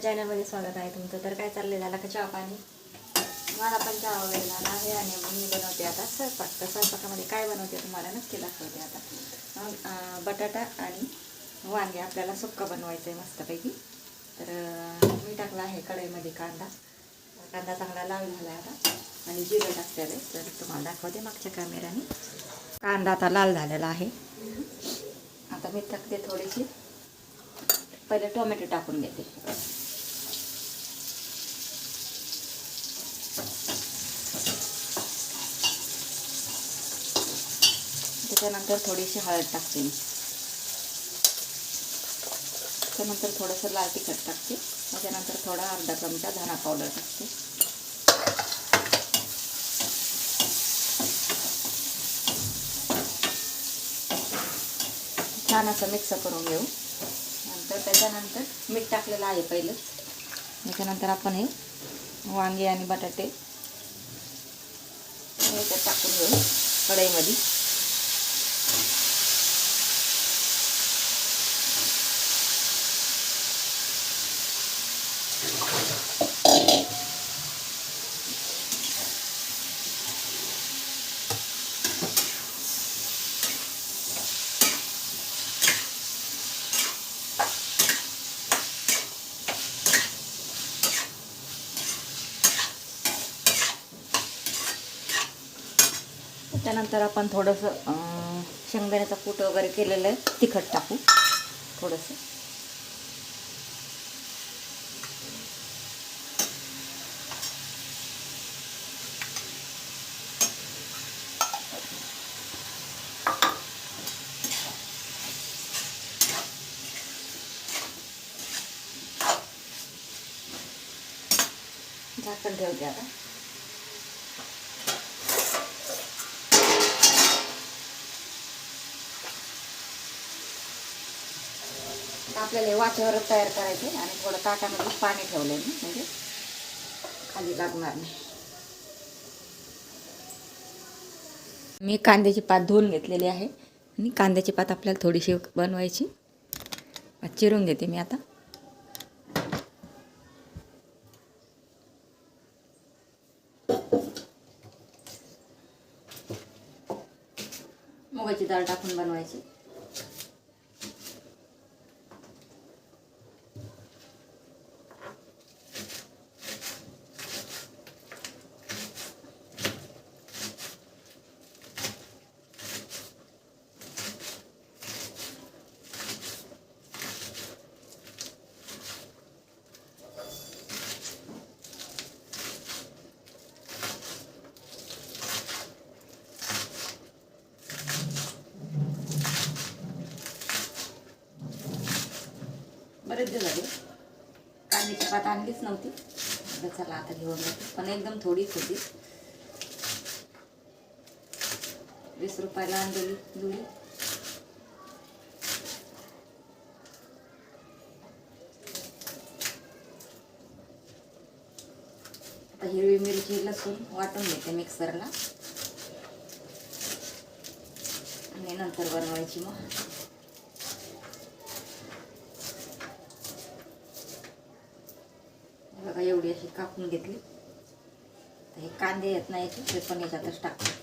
माझ्या चॅनलमध्ये स्वागत आहे तुमचं. तर काय चाललंय? झाला का चहा पाणी? मला पण चहा वगैरे झाला आहे आणि मी बनवते आता स्वयंपाक. तर स्वयंपाकामध्ये काय बनवते तुम्हाला? नक्की दाखवते आता. मग, बटाटा आणि वांगे. आपल्याला सुक्का बनवायचं आहे मस्तपैकी. तर मी टाकला आहे कढईमध्ये कांदा. कांदा चांगला लाल झाला आहे आता. आणि जिरं टाकलेलं आहे तर तुम्हाला दाखवते मागच्या कॅमेऱ्याने कांदा आता लाल झालेला आहे. आता मी टाकते थोडीशी. पहिले टोमॅटो टाकून घेते. त्याच्यानंतर थोडीशी हळद टाकते मी. त्यानंतर थोडंसं लाल तिखट टाकते. त्याच्यानंतर थोडा अर्धा चमचा धना पावडर टाकते. छान असं मिक्स करून घेऊ. नंतर त्याच्यानंतर मीठ टाकलेलं आहे पहिलं. त्याच्यानंतर आपण हे वांगे आणि बटाटे याच्यात टाकून घेऊ कढईमध्ये. त्यानंतर आपण थोडंसं शेंगदाण्याचं शेंगदाण्याचा कूट वगैरे केलेलं आहे तिखट टाकू थोडंसं. झाकण ठेवते आता. आपल्याला हे तयार करायचे आणि थोडं ताटामध्ये पाणी ठेवलं मी म्हणजे खाली लागणार नाही. मी कांद्याची पात धुवून घेतलेली आहे. आणि कांद्याची पात आपल्याला थोडीशी बनवायची. चिरून घेते मी आता मुगाची डाळ टाकून बनवायची बरेच झाली झाले कांद्याची पात आणलीच नव्हती. चला आता घेऊन जाते. पण एकदम थोडीच होती. वीस रुपयाला आणलेली जुडी आता हिरवी मिरची लसूण वाटून घेते मिक्सरला आणि नंतर बनवायची मग हे बघा एवढी अशी कापून घेतली. हे कांदे येत नाही याचे, ते पण याच्यातच टाकते.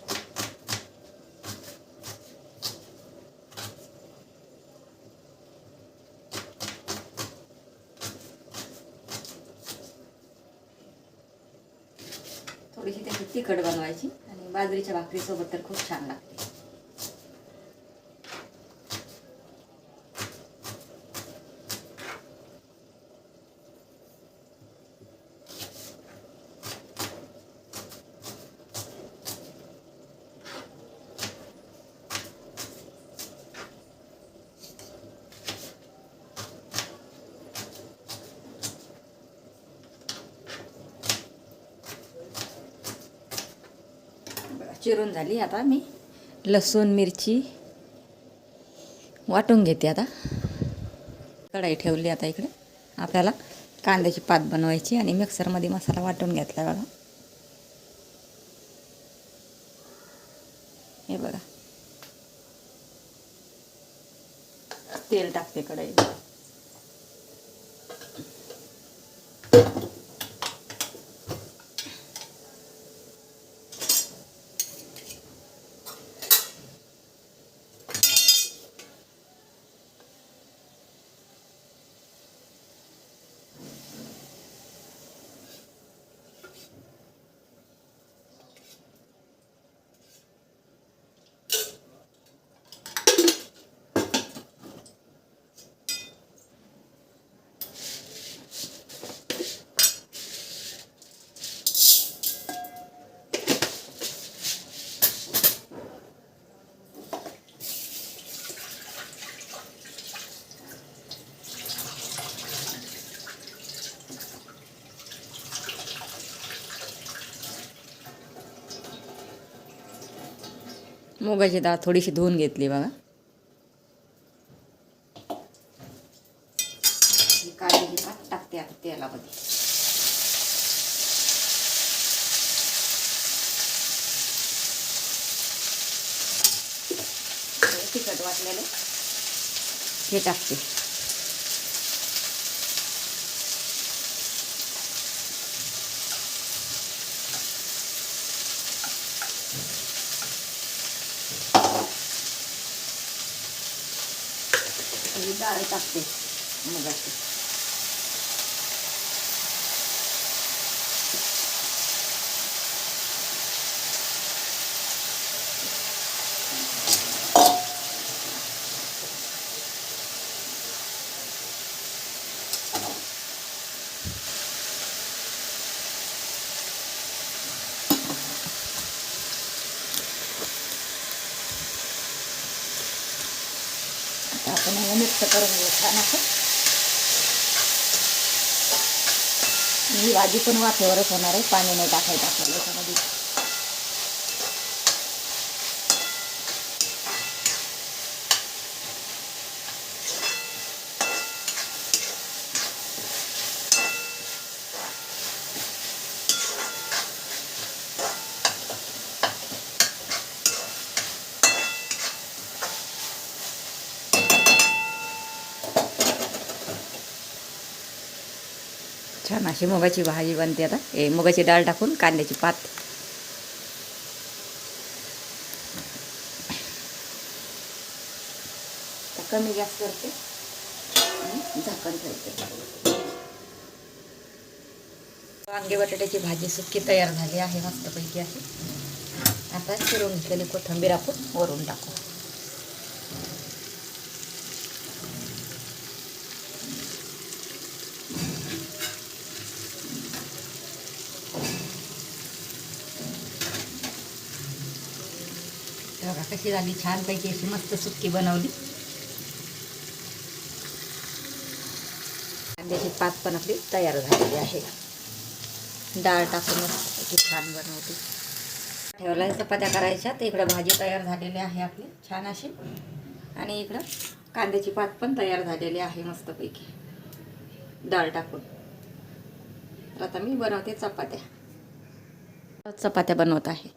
थोडीशी त्याची तिखट बनवायची आणि बाजरीच्या भाकरीसोबत तर खूप छान लागते. चिरून झाली आता मी. लसूण मिरची वाटून घेते आता. कढाई ठेवली आता इकडे. आपल्याला कांद्याची पात बनवायची आणि मिक्सरमध्ये मसाला वाटून घेतला बघा. हे बघा. तेल टाकते कढाई मुगाची डाळ थोडीशी धुवून घेतली बघा. ही पात टाकते आता तेलामध्ये. तिखट वाटलेलं. हे टाकते. डाळ टाकते. मुगाची आपण हे मिक्स करून घेऊ छान असं. ही भाजी पण वाफेवरच होणार आहे. पाणी नाही टाकायचं आपल्याला याच्यामध्ये. छान अशी मुगाची भाजी बनते आता. हे मुगाची डाळ टाकून कांद्याची पात. कमी गॅस करते. आणि झाकण ठेवते. वांगे बटाट्याची भाजी सुकी तयार झाली आहे मस्तपैकी आहे. आता चिरून घेतलेली कोथिंबीर आपण वरून टाकू. कशी झाली? छानपैकी अशी मस्त सुक्की बनवली. कांद्याची पात पण आपली तयार झालेली आहे. डाळ टाकून अशी छान बनवते. ठेवला चपात्या करायच्या तर इकडं भाजी तयार झालेली आहे आपली छान अशी. आणि इकडं कांद्याची पात पण तयार झालेली आहे मस्तपैकी. डाळ टाकून. तर आता मी बनवते चपात्या. चपात्या बनवत आहे.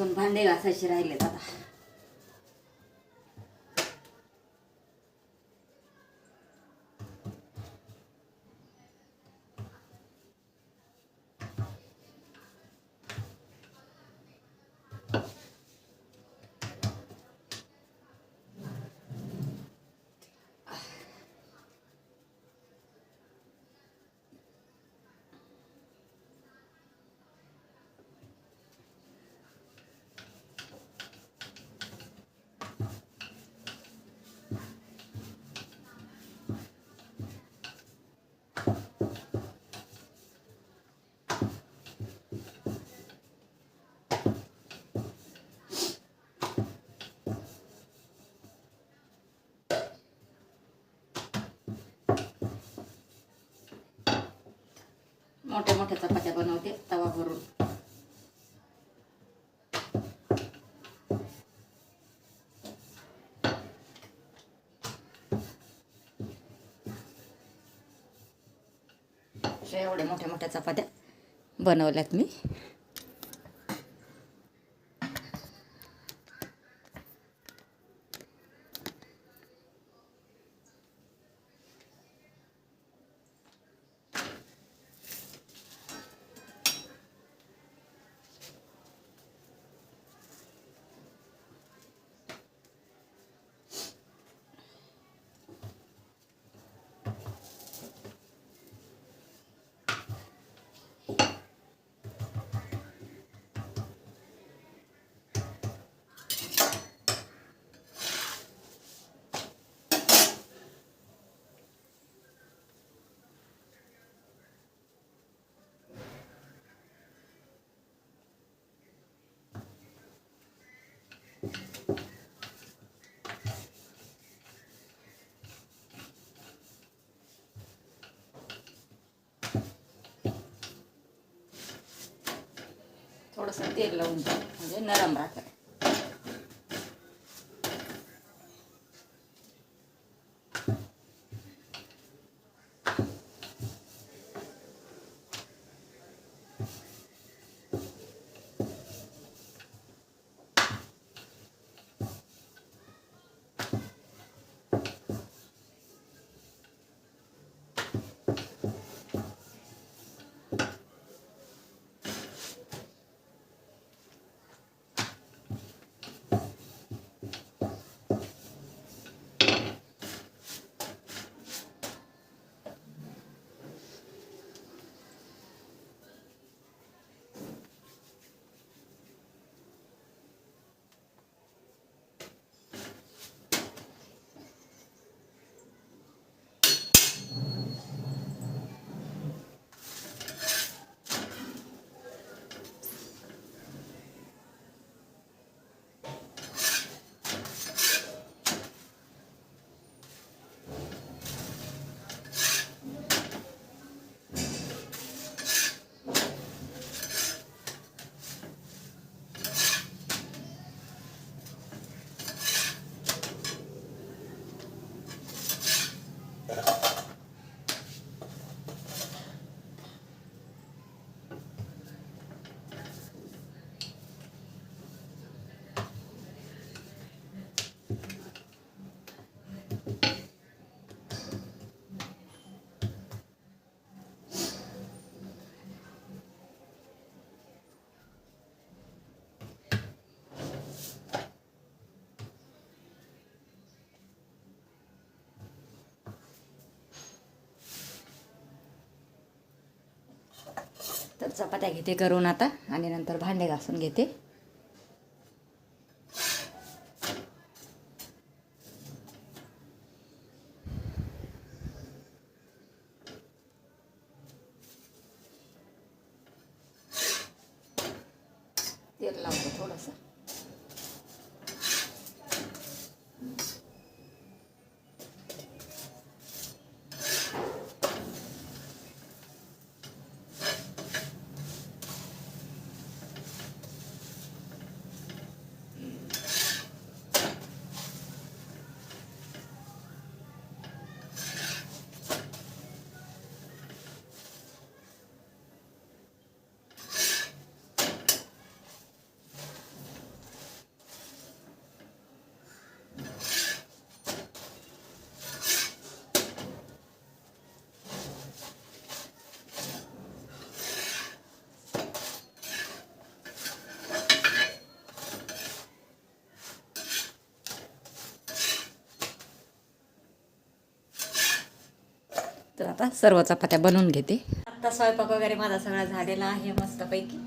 अजून भांडे घासायचे राहिले दादा मोठ्या मोठ्या चपात्या बनवते तवा भरून. एवढ्या मोठ्या मोठ्या चपात्या बनवल्यात मी. ወሰንት የለውም እንጂ እንረምራታለን तर चपात्या घेते करून आता. आणि नंतर भांडे घासून घेते. तेल लावते थोडंसं. तर आता सर्व चपात्या बनवून घेते. आत्ता स्वयंपाक वगैरे माझा सगळा झालेला आहे मस्तपैकी.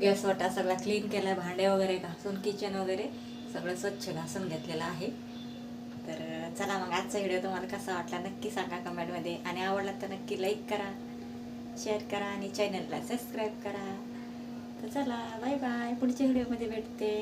गॅस वाटा सगळा क्लीन केला भांडे वगैरे घासून किचन वगैरे सगळं स्वच्छ घासून घेतलेलं आहे. तर चला मग आजचा व्हिडिओ तुम्हाला कसा वाटला नक्की सांगा कमेंटमध्ये आणि आवडला तर नक्की लाईक करा शेअर करा आणि चॅनलला सबस्क्राईब करा. तर चला बाय बाय पुढच्या व्हिडिओमध्ये भेटते.